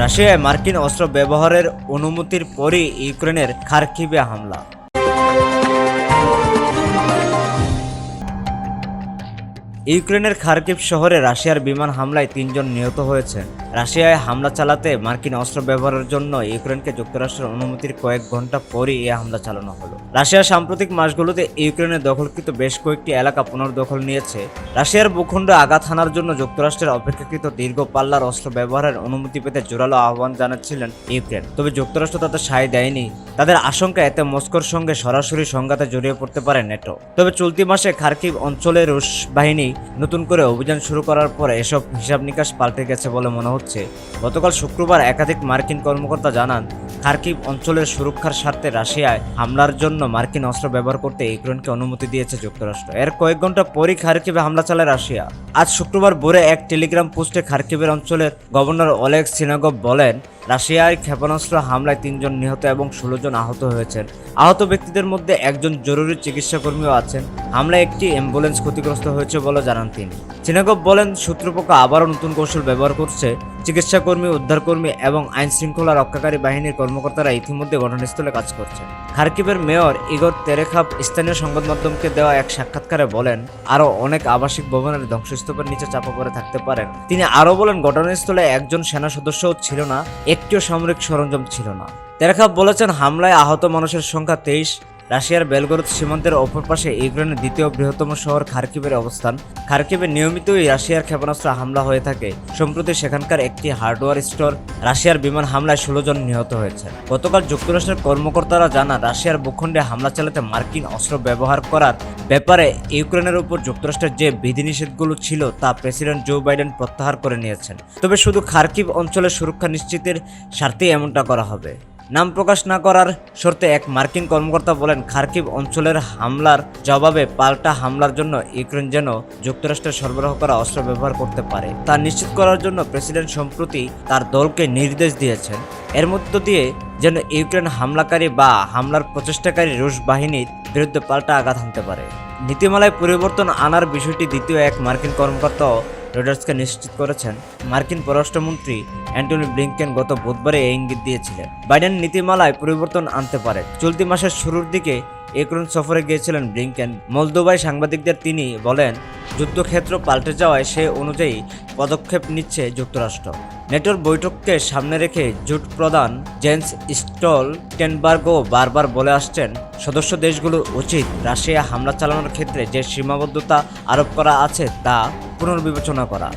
রাশিয়ায় মার্কিন অস্ত্র ব্যবহারের অনুমতির পরই ইউক্রেনের খার্কিবে হামলা। ইউক্রেনের খার্কিভ শহরে রাশিয়ার বিমান হামলায় তিনজন নিহত হয়েছেন রাশিয়ায় হামলা চালাতে মার্কিন অস্ত্র ব্যবহারের জন্য ইউক্রেনকে যুক্তরাষ্ট্রের অনুমতির কয়েক ঘণ্টা পরই এই হামলা চালানো হলো। রাশিয়ার সাম্প্রতিক মাসগুলোতে ইউক্রেনের দখলকৃত বেশ কয়েকটি এলাকা পুনর্দখল নিয়েছে। রাশিয়ার ভূখণ্ড আঘাত হানার জন্য যুক্তরাষ্ট্রের অপেক্ষাকৃত দীর্ঘ পাল্লার অস্ত্র ব্যবহারের অনুমতি পেতে জোরালো আহ্বান জানাচ্ছিলেন ইউক্রেন। তবে যুক্তরাষ্ট্র তাতে সায় দেয়নি। তাদের আশঙ্কা এতে মস্কোর সঙ্গে সরাসরি সংঘাতে জড়িয়ে পড়তে পারে নেটো। তবে চলতি মাসে খার্কিব অঞ্চলে রুশ বাহিনী নতুন করে অভিযান শুরু করার পর এসব হিসাব নিকাশ পাল্টে গেছে বলে মনে হচ্ছে। গতকাল শুক্রবার একাধিক মার্কিন কর্মকর্তা জানান খার্কিভ অঞ্চলের সুরক্ষার স্বার্থে রাশিয়ায় হামলার জন্য মার্কিন অস্ত্র ব্যবহার করতে ইউক্রেনকে অনুমতি দিয়েছে যুক্তরাষ্ট্র। এর কয়েক ঘণ্টা পরই খার্কিভে হামলা চালায় রাশিয়া। আজ শুক্রবার ভোরে এক টেলিগ্রাম পোস্টে খার্কিভের অঞ্চলের গভর্নর অলেক সিনাগভ বলেন, রাশিয়ায় ক্ষেপণাস্ত্র হামলায় তিনজন নিহত এবং ষোলো জন আহত হয়েছেন। আহত ব্যক্তিদের মধ্যে একজন জরুরি চিকিৎসা কর্মীও আছেন। হামলায় একটি অ্যাম্বুলেন্স ক্ষতিগ্রস্ত হয়েছে বলে জানান তিনি। সিনাগভ বলেন শত্রুপক্ষ আবারও নতুন কৌশল ব্যবহার করছে চিকিৎসা কর্মী উদ্ধারকর্মী এবং আইন শৃঙ্খলা রক্ষাকারী বাহিনীর কর্মকর্তারা ইতিমধ্যে ঘটনাস্থলে কাজ করছেন। খার্কিভের মেয়র ইগর তেরেখাপ স্থানীয় সংবাদ মাধ্যমকে দেওয়া এক সাক্ষাৎকারে বলেন, আরও অনেক আবাসিক ভবনের ধ্বংসস্তূপের নিচে চাপা পড়ে থাকতে পারেন। তিনি আরও বলেন, ঘটনাস্থলে একজন সেনা সদস্যও ছিল না, একটিও সামরিক সরঞ্জাম ছিল না। তেরেখাপ বলেছেন, হামলায় আহত মানুষের সংখ্যা তেইশ রাশিয়ার বেলগরদ সীমান্তের অপর পাশে ইউক্রেনের দ্বিতীয় বৃহত্তম শহর খার্কিবের অবস্থান। খার্কিবে নিয়মিতই রাশিয়ার ক্ষেপণাস্ত্র হামলা হয়ে থাকে। সম্প্রতি সেখানকার একটি হার্ডওয়্যার স্টোর রাশিয়ার বিমান হামলায় ষোলো জন নিহত হয়েছে। গতকাল যুক্তরাষ্ট্রের কর্মকর্তারা জানান, রাশিয়ার ভূখণ্ডে হামলা চালাতে মার্কিন অস্ত্র ব্যবহার করার ব্যাপারে ইউক্রেনের উপর যুক্তরাষ্ট্রের যে বিধিনিষেধগুলো ছিল তা প্রেসিডেন্ট জো বাইডেন প্রত্যাহার করে নিয়েছেন। তবে শুধু খার্কিব অঞ্চলের সুরক্ষা নিশ্চিতের স্বার্থেই এমনটা করা হবে। নাম প্রকাশ না করার শর্তে এক মার্কিন কর্মকর্তা বলেন, খার্কিভ অঞ্চলের হামলার জবাবে পাল্টা হামলার জন্য ইউক্রেন যেন যুক্তরাষ্ট্রের সরবরাহ করা অস্ত্র ব্যবহার করতে পারে। তা নিশ্চিত করার জন্য প্রেসিডেন্ট সম্প্রতি তার দলকে নির্দেশ দিয়েছেন। এর মধ্য দিয়ে যেন ইউক্রেন হামলাকারী বা হামলার প্রচেষ্টাকারী রুশ বাহিনীর বিরুদ্ধে পাল্টা আঘাত হানতে পারে। নীতিমালায় পরিবর্তন আনার বিষয়টি দ্বিতীয় এক মার্কিন কর্মকর্তা রয়টার্সকে নিশ্চিত করেছেন। মার্কিন পররাষ্ট্রমন্ত্রী অ্যান্টনি ব্লিংকেন গত বুধবারে এই ইঙ্গিত দিয়েছিলেন। বাইডেন নীতিমালায় পরিবর্তন আনতে পারে। চলতি মাসের শুরুর দিকে ইউক্রেন সফরে গিয়েছিলেন ব্লিংকেন। মলদোবায় সাংবাদিকদের তিনি বলেন, যুদ্ধক্ষেত্র পাল্টে যাওয়ায় সে অনুযায়ী পদক্ষেপ নিচ্ছে যুক্তরাষ্ট্র। নেটোর বৈঠককে সামনে রেখে জোট প্রধান জেন্স স্টল টেনবার্গও বারবার বলে আসছেন, সদস্য দেশগুলোর উচিত রাশিয়া হামলা চালানোর ক্ষেত্রে যে সীমাবদ্ধতা আরোপ করা আছে তা পুনর্বিবেচনা করা।